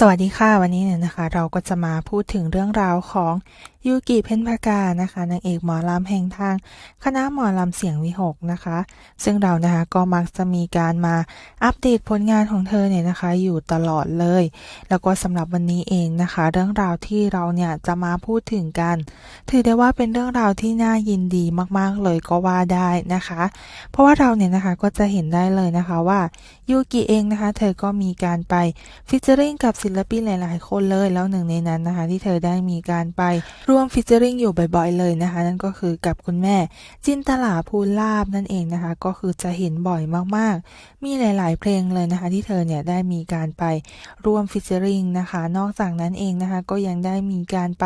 สวัสดีค่ะวันนี้เนี่ยนะคะ เราก็จะมาพูดถึงเรื่องราวของยูกิเพ็ญพากานะคะนางเอกหมอลำแห่งทาง คณะหมอลำเสียงวิหกนะคะ ซึ่งเรานะคะก็มักจะมีการมาอัปเดตผลงานของเธอเนี่ยนะคะ อยู่ตลอดเลย แล้วก็สำหรับวันนี้เองนะคะ เรื่องราวที่เราเนี่ยจะมาพูดถึงกัน ถือได้ว่าเป็นเรื่องราวที่น่ายินดีมากๆเลยก็ว่าได้นะคะ เพราะว่าเราเนี่ยนะคะก็จะเห็นได้เลยนะคะว่ายูกิเองนะคะ เธอก็มีการไปฟิชเจอริงกับศิลปินหลาย ๆ คนเลยแล้วหนึ่งในนั้นนะคะ ที่เธอได้มีการไปร่วมฟิชเจอริงอยู่บ่อยๆ เลยนะคะ นั่นก็คือกับคุณแม่ จินตลาภูลาบนั่นเองนะคะ ก็คือจะเห็นบ่อยมากๆ มีหลาย ๆ เพลงเลยนะคะ ที่เธอเนี่ยได้มีการไปร่วมฟิชเจอริงนะคะ นอกจากนั้นเองนะคะก็ยังได้มีการไป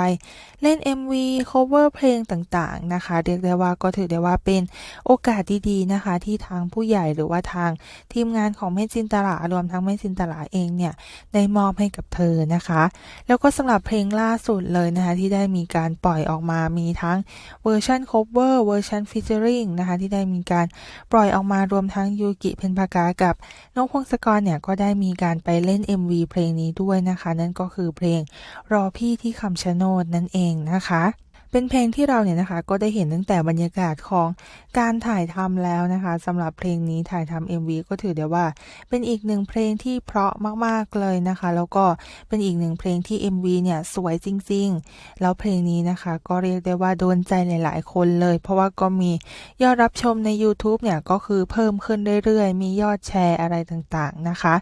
เล่น MV cover เพลงต่างๆนะคะเรียกได้ว่าก็ถือได้ว่าเป็นโอกาสดีๆนะคะ ที่ทางผู้ใหญ่หรือว่าทางทีมงานของแม่จินตลารวมทั้งแม่จินตลาเองเนี่ยได้มอบให้กับเธอนะคะ แล้วก็สำหรับเพลงล่าสุดเลยนะคะ ที่ได้มีการปล่อยออกมามีทั้งเวอร์ชันคเวอร์เวอร์ชันฟิชเชอริงนะคะที่ได้มีการปล่อยออกมารวมทั้งยูกิเพนพากากับนกพงศกรเนี่ยก็ได้มีการไปเล่น MV เพลงนี้ด้วยนะคะ นั่นก็คือเพลงรอพี่ที่คำชะโนดนั่นเองนะคะ เป็นเพลงที่เราเนี่ยนะคะก็ได้เห็นตั้งแต่บรรยากาศของการถ่ายทำแล้วนะคะสำหรับเพลงนี้ถ่ายทำ MV ก็ถือได้ว่า เป็นอีกหนึ่งเพลงที่เพราะมากๆเลยนะคะ แล้วก็เป็นอีกหนึ่งเพลงที่ MV เนี่ยสวยจริง ๆ แล้วเพลงนี้นะคะ ก็เรียกได้ว่าโดนใจหลาย ๆ คนเลย เพราะว่าก็มียอดรับชมใน YouTube เนี่ยก็คือเพิ่มขึ้นเรื่อยๆ มียอดแชร์อะไรต่างๆนะคะ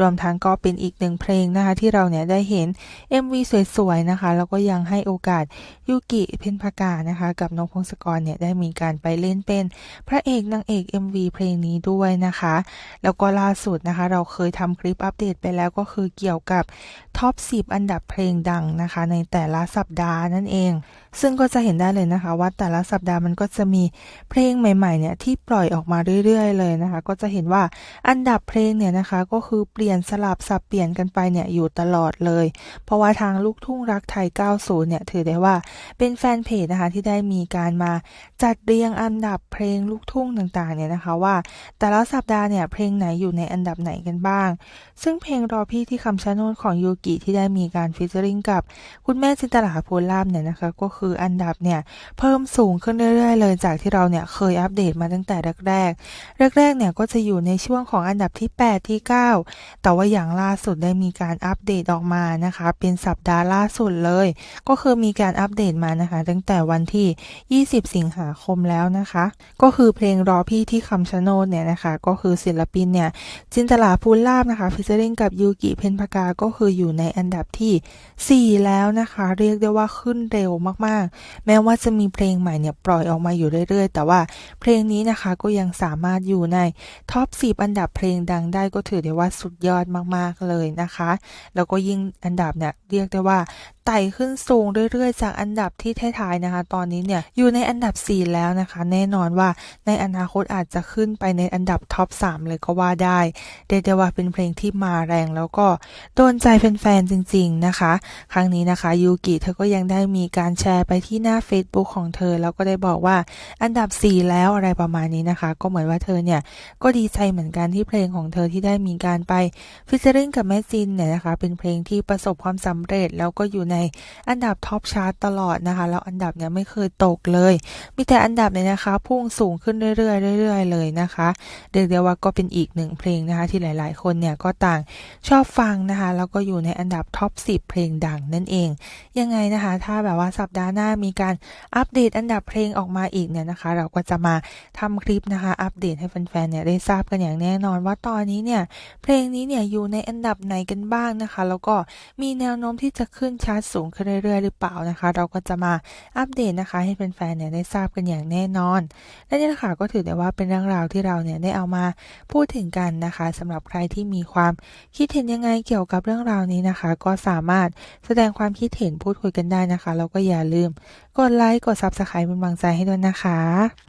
รวมทั้งก็เป็นอีกหนึ่งเพลงนะคะที่เราเนี่ยได้เห็น MV สวยๆนะคะแล้วก็ยังให้โอกาสยูกิเพนพากานะคะ กับนงพงศกรเนี่ยได้มีการไปเล่นเป็นพระเอกนางเอก MV เพลงนี้ด้วยนะคะ แล้วก็ล่าสุดนะคะ เราเคยทำคลิปอัปเดตไปแล้วก็คือเกี่ยวกับท็อป 10 อันดับเพลงดังนะคะ ในแต่ละสัปดาห์นั่นเอง ซึ่งก็จะเห็นได้เลยนะคะ ว่าแต่ละสัปดาห์มันก็จะมีเพลงใหม่ๆเนี่ยที่ปล่อยออกมาเรื่อยๆเลยนะคะ ก็จะเห็นว่าอันดับเพลงเนี่ยนะคะก็คือเปลี่ยนสลับสับเปลี่ยนกันไปเนี่ยอยู่ตลอดเลย เพราะว่าทางลูกทุ่งรักไทย 90 เนี่ยถือได้ว่าเป็นแฟนเพจนะคะที่ได้มีการมาจัดเรียงอันดับเพลงลูกทุ่งต่างๆเนี่ยนะคะว่า แต่ละสัปดาห์เนี่ยเพลงไหนอยู่ในอันดับไหนกันบ้าง ซึ่งเพลงรอพี่ที่คำชะโนดของยูกิที่ได้มีการฟิชเจอริงกับ คุณแม่จินตลาโพลาบเนี่ยนะคะก็คืคืออันดับเนี่ยเพิ่มสูงขึ้นเรื่อยๆ เลยจากที่เราเนี่ยเคยอัปเดตมาตั้งแต่แรกๆ แรกๆเนี่ยก็จะอยู่ในช่วงของอันดับที่ 8 ที่ 9 แต่ว่าอย่างล่าสุดได้มีการอัปเดตออกมานะคะ เป็นสัปดาห์ล่าสุดเลย ก็คือมีการอัปเดตมานะคะ ตั้งแต่วันที่ 20 สิงหาคมแล้วนะคะ ก็คือเพลงรอพี่ที่คำชะโนดเนี่ยนะคะ ก็คือศิลปินเนี่ยจินตลาภูลาบนะคะฟิชเชอริงกับยูกิเพนพากาก็คืออยู่ในอันดับที่ 4 แล้วนะคะ เรียกได้ว่าขึ้นเร็วมากๆแม้ว่าจะมีเพลงใหม่เนี่ยปล่อยออกมาอยู่เรื่อยๆ แต่ว่าเพลงนี้นะคะก็ยังสามารถอยู่ในท็อป 10 อันดับเพลงดังได้ก็ถือได้ว่าสุดยอดมากๆเลยนะคะ แล้วก็ยิ่งอันดับเนี่ยเรียกได้ว่าไต่ขึ้นสูงเรื่อยๆ จากอันดับที่ท้ายๆนะคะ ตอนนี้เนี่ยอยู่ในอันดับ 4 แล้วนะคะ แน่นอนว่าในอนาคตอาจจะขึ้นไปในอันดับท็อป 3 เลยก็ว่าได้เรียกได้ว่าเป็นเพลงที่มาแรงแล้วก็โดนใจแฟนๆจริง ๆนะคะ ครั้งนี้นะคะยูกิเธอก็ยังได้มีการแชร์ไปที่หน้า Facebook ของเธอ แล้วก็ได้บอกว่าอันดับ 4 แล้วอะไรประมาณนี้นะคะ ก็เหมือนว่าเธอเนี่ยก็ดีใจเหมือนกันที่เพลงของเธอที่ได้มีการไปฟิชเชอริงกับแม่จินเนี่ยนะคะ เป็นเพลงที่ประสบความสำเร็จ แล้วก็อยู่ในอันดับท็อปชาร์ตตลอดนะคะ แล้วอันดับเนี่ยไม่เคยตกเลย มีแต่อันดับเนี่ยนะคะ พุ่งสูงขึ้นเรื่อยๆเรื่อยๆเลยนะคะเรียกได้ว่าก็เป็นอีกหนึ่งเพลงนะคะ ที่หลายๆ คนเนี่ยก็ต่างชอบฟังนะคะ แล้วก็อยู่ในอันดับท็อป10 เพลงดังนั่นเอง ยังไงนะคะ ถ้าแบบว่าสัปดาห์หน้ามีการอัปเดตอันดับเพลงออกมาอีกเนี่ยนะคะ เราก็จะมาทำคลิปนะคะ อัปเดตให้แฟนๆเนี่ยได้ทราบกันอย่างแน่นอนว่าตอนนี้เนี่ยเพลงนี้เนี่ยอยู่ในอันดับไหนกันบ้างนะคะ แล้วก็มีแนวโน้มที่จะขึ้นชาร์ตสูงขึ้นเรื่อยๆ หรือเปล่านะคะ เราก็จะมาอัปเดตนะคะ ให้แฟนๆเนี่ยได้ทราบกันอย่างแน่นอน และนี่แหละค่ะก็ถือได้ว่าเป็นเรื่องราวที่เราเนี่ยได้เอามาพูดถึงกันนะคะสำหรับใครที่มีความคิดเห็นยังไงเกี่ยวกับเรื่องราวนี้นะคะ ก็สามารถแสดงความคิดเห็นพูดคุยกันได้นะคะแล้วก็อย่าลืมกดไลค์ กด Subscribe เป็นกำลังใจให้ด้วยนะคะ